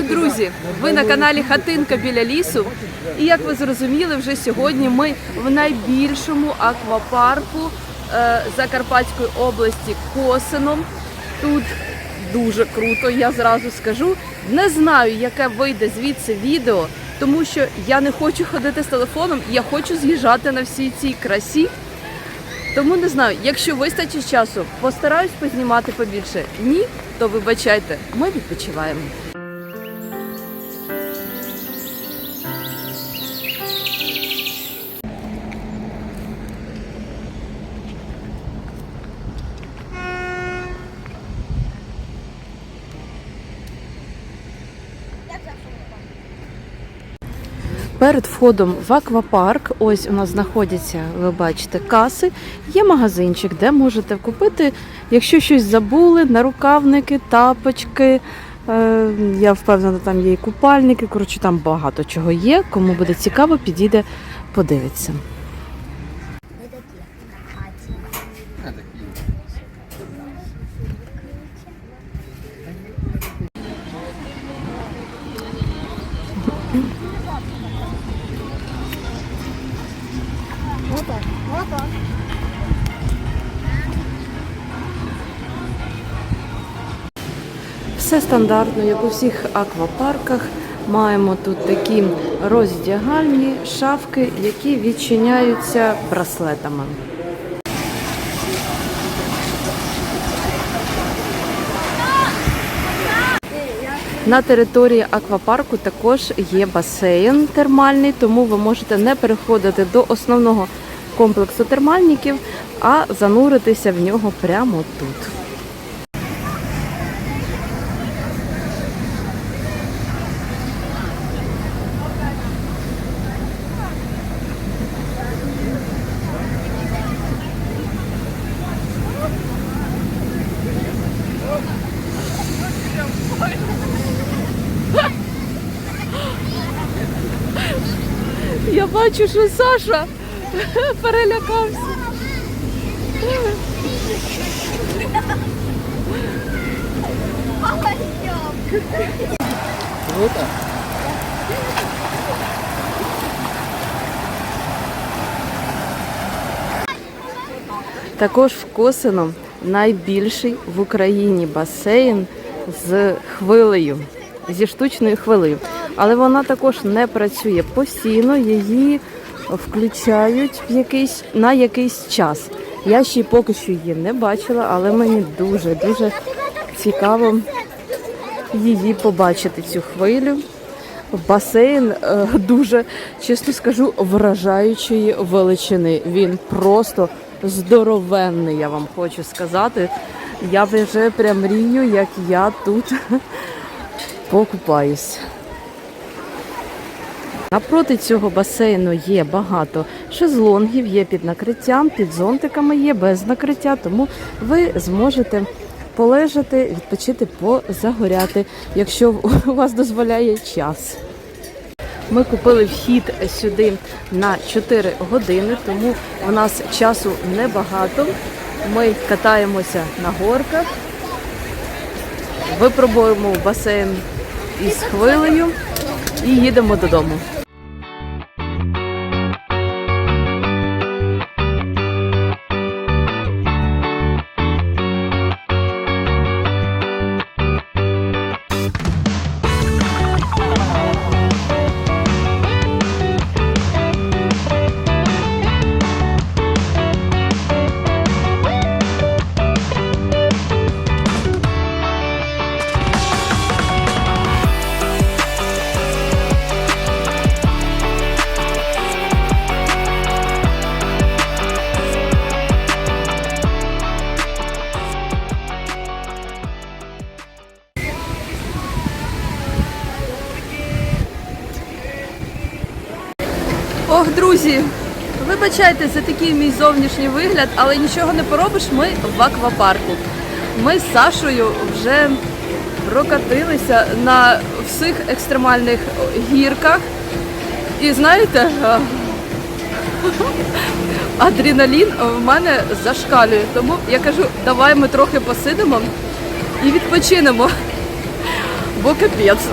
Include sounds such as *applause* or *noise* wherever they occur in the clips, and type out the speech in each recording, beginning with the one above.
Вітаю, друзі! Ви на каналі Хатинка біля лісу. І як ви зрозуміли, вже сьогодні ми в найбільшому аквапарку е, Закарпатської області Косином. Тут дуже круто, я зразу скажу. Не знаю, яке вийде звідси відео, тому що я не хочу ходити з телефоном, я хочу з'їжджати на всій цій красі. Тому не знаю, якщо вистачить часу, постараюсь познімати побільше. Ні, то вибачайте, ми відпочиваємо. Перед входом в аквапарк, ось у нас знаходяться, ви бачите, каси. Є магазинчик, де можете купити, якщо щось забули, нарукавники, тапочки. Е, я впевнена, там є і купальники. Коротше, там багато чого є. Кому буде цікаво, підійде, подивиться. Все стандартно, як у всіх аквапарках. Маємо тут такі роздягальні шафки, які відчиняються браслетами. На території аквапарку також є басейн термальний, тому ви можете не переходити до основного комплексу термальників, а зануритися в нього прямо тут. Я бачу, що Саша *laughs* перелякався. Круто. Також в Косино найбільший в Україні басейн з хвилею, зі штучною хвилею. Але вона також не працює постійно, її включають в якийсь, на якийсь час. Я ще поки що її не бачила, але мені дуже-дуже цікаво її побачити, цю хвилю. Басейн е, дуже, чесно скажу, вражаючої величини. Він просто здоровенний, я вам хочу сказати. Я вже прям мрію, як я тут *laughs* покупаюсь. Напроти цього басейну є багато шезлонгів, є під накриттям, під зонтиками є без накриття, тому ви зможете полежати, відпочити, позагоряти, якщо у *laughs* вас дозволяє час. Ми купили вхід сюди на 4 години, тому у нас часу небагато. Ми катаємося на горках, випробуємо басейн із хвилею і їдемо додому. За такий мій зовнішній вигляд, але нічого не поробиш. Ми в аквапарку. Ми з Сашою вже прокатилися на всіх екстремальних гірках. І знаєте, *laughs* адреналін в мене зашкалює. Тому я кажу, давай ми трохи посидимо і відпочинемо. бо капець.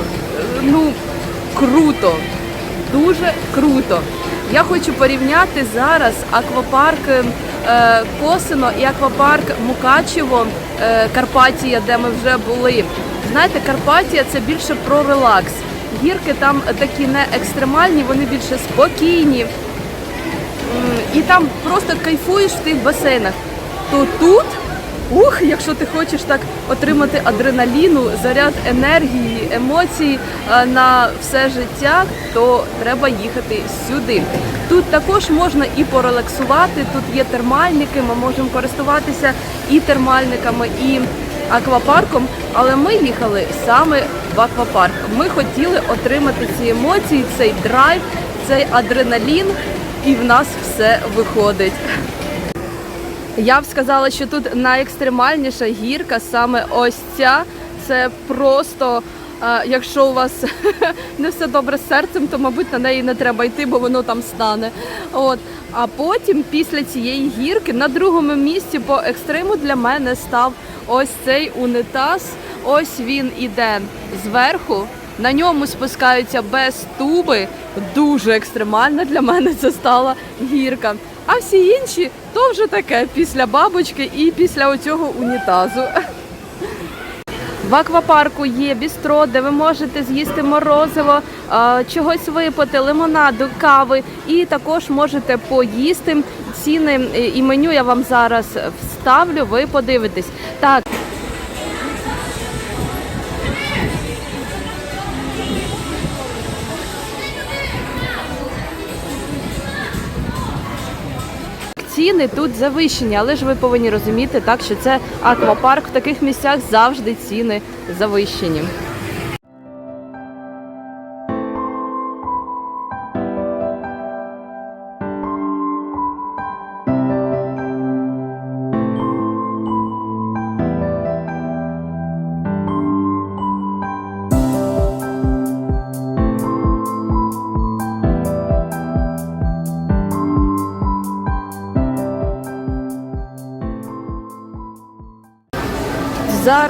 Ну, круто. Дуже круто. Я хочу порівняти зараз аквапарк е, Косино і аквапарк Мукачево, е, Карпатія, де ми вже були. Знаєте, Карпатія це більше про релакс. Гірки там такі не екстремальні, вони більше спокійні. І там просто кайфуєш в тих басейнах. То тут, ух, якщо ти хочеш так отримати адреналіну, заряд енергії, емоцій е, на все життя, то треба їхати сюди. Тут також можна і порелаксувати, тут є термальники, ми можемо користуватися і термальниками, і аквапарком, але ми їхали саме в аквапарк. Ми хотіли отримати ці емоції, цей драйв, цей адреналін, і в нас все виходить. Я б сказала, що тут найекстремальніша гірка саме ось ця. Це просто. е, Якщо у вас *laughs* не все добре з серцем, то мабуть на неї не треба йти, бо воно там стане. От а потім, після цієї гірки, на другому місці по екстриму для мене став ось цей унітаз. Ось він іде зверху. На ньому спускаються без туби. Дуже екстремальна для мене це стала гірка. А всі інші то вже таке після бабочки і після оцього унітазу. В аквапарку є бістро, де ви можете з'їсти морозиво, чогось випити, лимонаду, кави, і також можете поїсти. Ціни е, і меню я вам зараз вставлю. Ви подивитесь. Так. Ціни тут завищені, але ж ви повинні розуміти, так що це аквапарк в таких місцях завжди ціни завищені.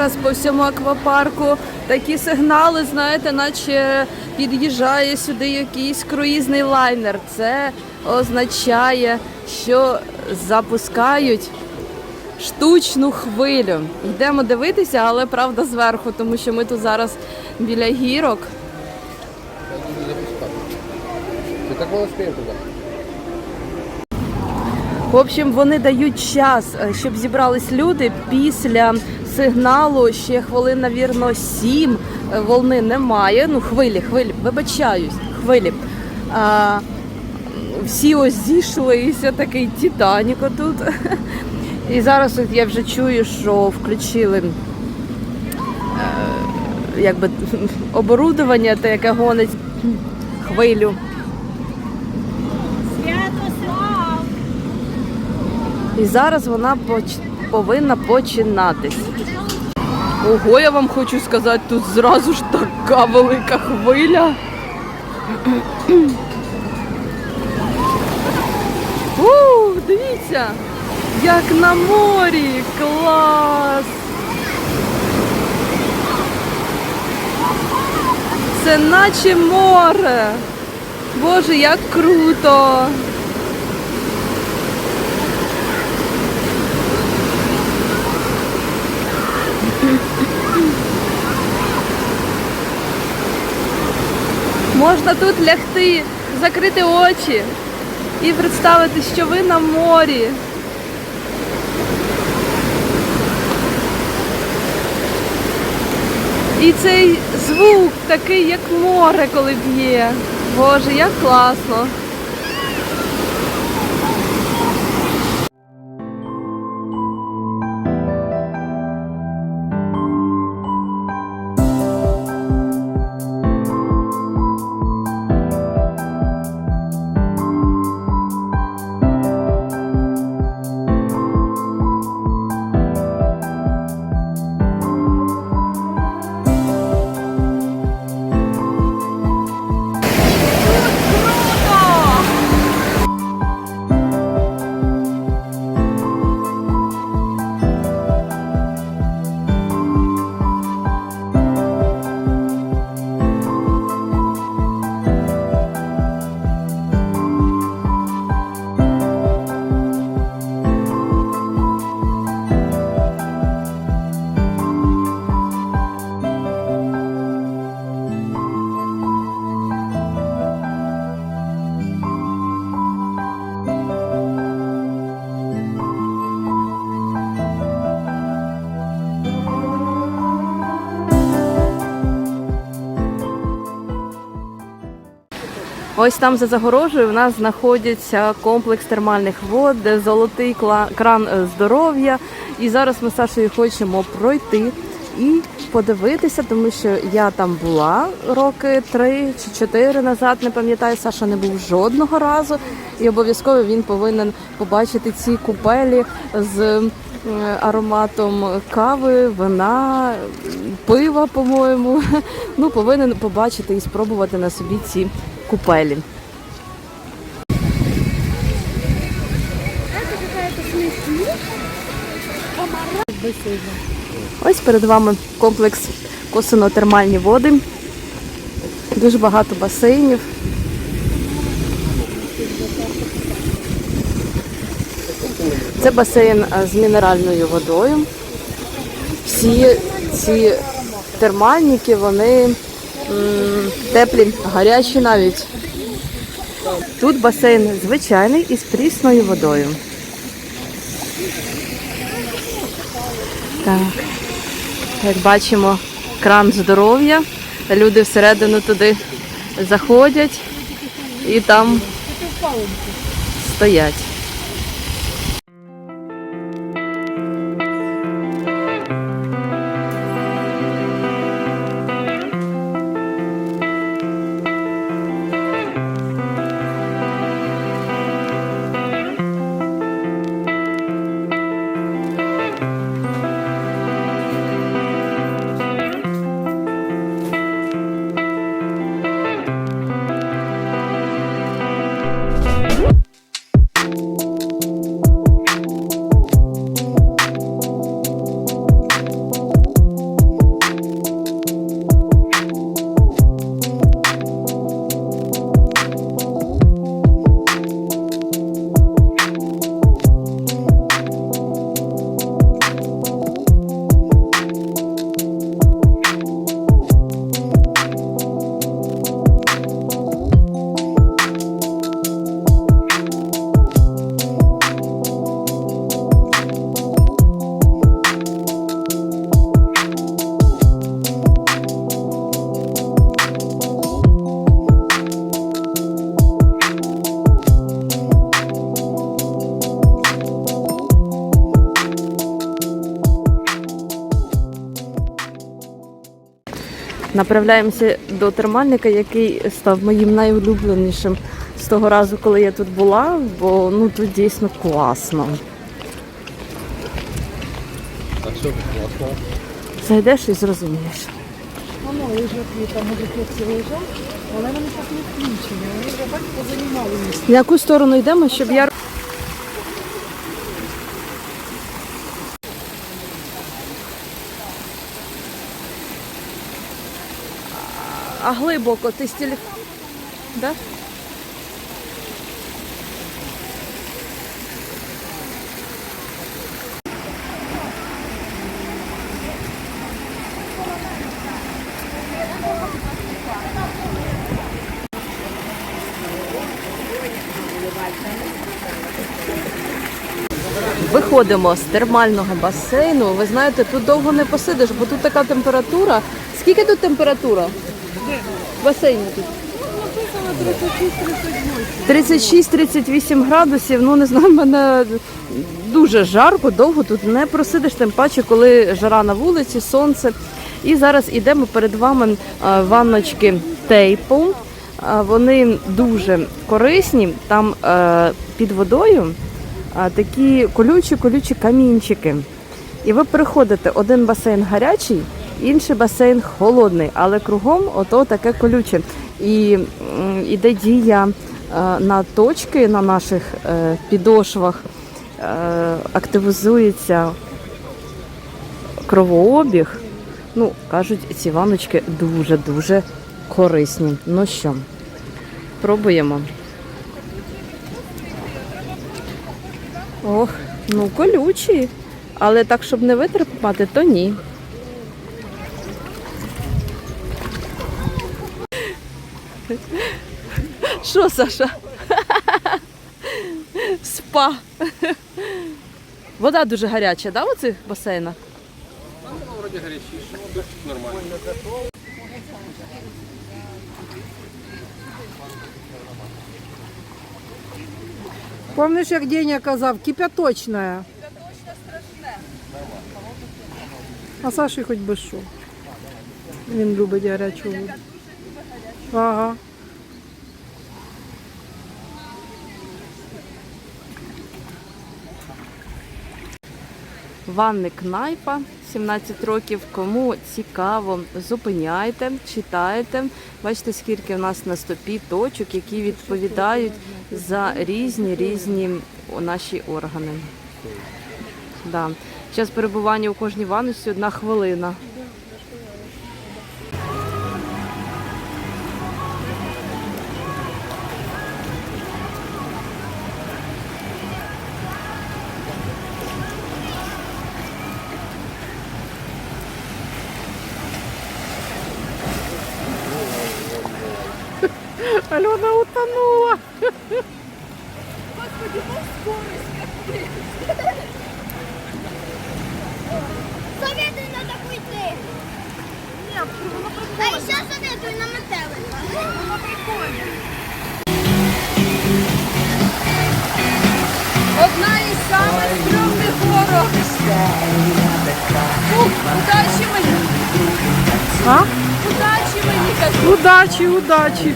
Зараз по всьому аквапарку такі сигнали, знаєте, наче під'їжджає сюди якийсь круїзний лайнер. Це означає, що запускають штучну хвилю. Йдемо дивитися, але правда зверху, тому що ми тут зараз біля гірок. В общем, вони дають час, е, щоб зібрались люди після сигналу. Ще хвилин, навірно, сім е, волни немає. Ну, хвилі, хвилі, вибачаюсь, хвилі. А, всі ось зійшлися, такий Титанік тут. *laughs* І зараз от я вже чую, що включили е, якби *laughs* оборудовання, те, яке гонить хвилю. Святослав! І зараз вона повинна починатись. Ого, я вам хочу сказати, тут зразу ж така велика хвиля. Ух, дивіться, як на морі, клас! Це наче море. Боже, як круто! Можна тут лягти, закрити очі і представити, що ви на морі. І цей звук такий, як море, коли б'є. Боже, як класно. Ось там за загорожею в нас знаходиться комплекс термальних вод, золотий кран здоров'я. І зараз ми з Сашою хочемо пройти і подивитися, тому що я там була роки три чи чотири назад, не пам'ятаю, Саша не був жодного разу. І обов'язково він повинен побачити ці купелі з е, ароматом кави, вина, пива, по-моєму. *laughs* Ну, повинен побачити і спробувати на собі ці купелі. Ось перед вами комплекс косино-термальні води. Дуже багато басейнів. Це басейн е, з мінеральною водою. Всі ці термальники, вони теплі, гарячі навіть. Тут басейн звичайний із прісною водою. Так. Як бачимо, кран здоров'я. Люди всередину туди заходять і там стоять. Направляємося до термальника, який став моїм найулюбленішим з того разу, коли я тут була, бо ну тут дійсно класно. А что тут классно? Зайдеш і зрозумієш. Воно лежать, там може хлопці лежать, але вони так не включені. Вони вже бачите, позанімали місце. В яку сторону йдемо, щоб я. А глибоко ти телефону? Да? Виходимо з термального басейну. Ви знаєте, тут довго не посидиш, бо тут така температура. Скільки тут температура? Басейні тут. 36-38 градусів. Ну не знаю, мене дуже жарко, довго тут не просидиш, тим паче, коли жара на вулиці, сонце. І зараз ідемо перед вами ванночки тейпу. Вони дуже корисні. Там е, під водою такі колючі-колючі камінчики. І ви переходите один басейн гарячий, інший басейн холодний, але кругом ото таке колюче. І іде дія е, на точки на наших е, підошвах, е, активізується кровообіг. Ну, кажуть, ці ваночки дуже-дуже корисні. Ну що, пробуємо. Ох, ну колючі. Але так, щоб не витримати, то ні. Що, Саша? Спа. Вода дуже гаряча, да, у цих басейнах? Ну, вроде горячий, дождь нормально. Помниш, як Деня казав, кипяточна. А Саші хоч би що. Він любить гарячу. Ага. Ванник Найпа, 17 років. Кому цікаво, зупиняйте, читайте. Бачите, скільки в нас на стопі точок, які відповідають за різні різні наші органи. Да. Час перебування у кожній ванності одна хвилина. Альона утонула. Советую на таку йти. А ще советую на метелика. Воно прикольно. Одна із самих стрьомних горок. Ух, удачі мені! А? Удачі мені! кажу. Удачі, удачі.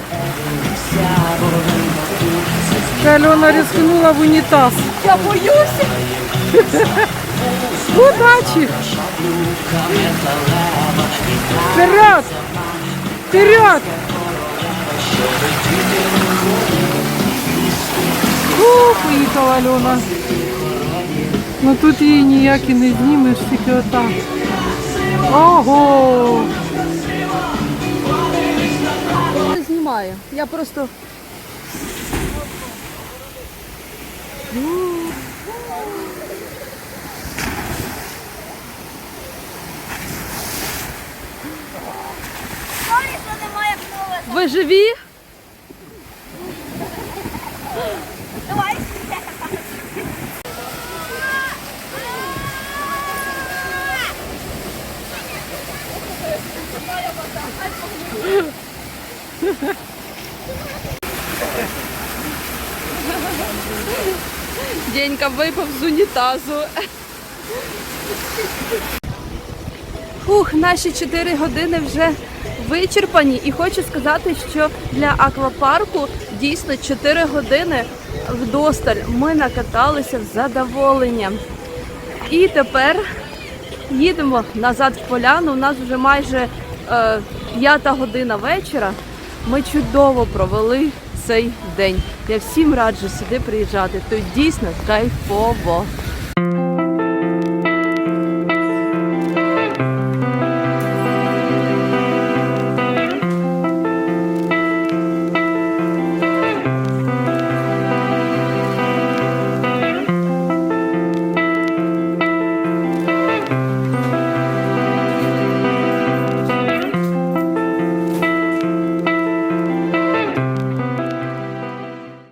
Це Альона рискнула в унітаз. Я боюся! *laughs* Удачі! Вперед! Вперед! Фу, поїхала Альона. Ну тут її ніяк і не знімеш, тільки отак. Ого! Не знімаю. Я просто. Сорі, що немає мови. Ви живі? Давай. Денька випав з унітазу. Фух, наші 4 години вже вичерпані. І хочу сказати, що для аквапарку дійсно 4 години вдосталь. Ми накаталися з задоволенням. І тепер їдемо назад в поляну. У нас вже майже е, п'ята година вечора. Ми чудово провели цей день. Я всім раджу сюди приїжджати. Тут дійсно кайфово.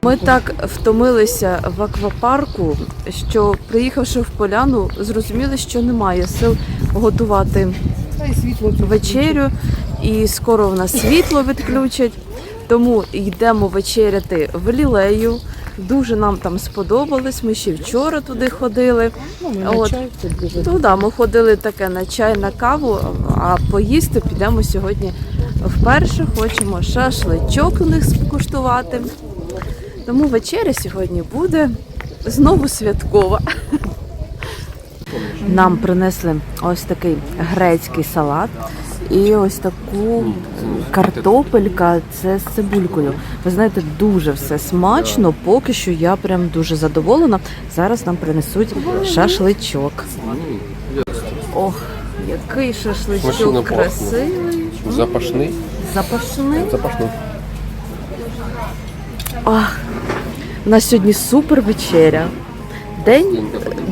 Ми так втомилися в аквапарку, що приїхавши в поляну, зрозуміли, що немає сил готувати вечерю, і скоро в нас світло відключать. Тому йдемо вечеряти в лілею. Дуже нам там сподобалось. Ми ще вчора туди ходили. От. дуже Ну ми ходили таке на чай, на каву, а поїсти підемо сьогодні вперше. Хочемо шашличок у них скуштувати. Тому вечеря сьогодні буде знову святкова. Нам принесли ось такий грецький салат і ось таку картопелька. Це з цибулькою. Ви знаєте, дуже все смачно. Поки що я прям дуже задоволена. Зараз нам принесуть шашличок. Ох, який шашличок красивий. Запашний. Запашний. Запашний. Ах, у нас сьогодні супер вечеря. День,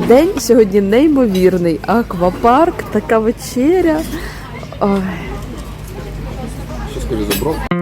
день сьогодні неймовірний. Аквапарк, така вечеря. Ой. Що скажи за бром?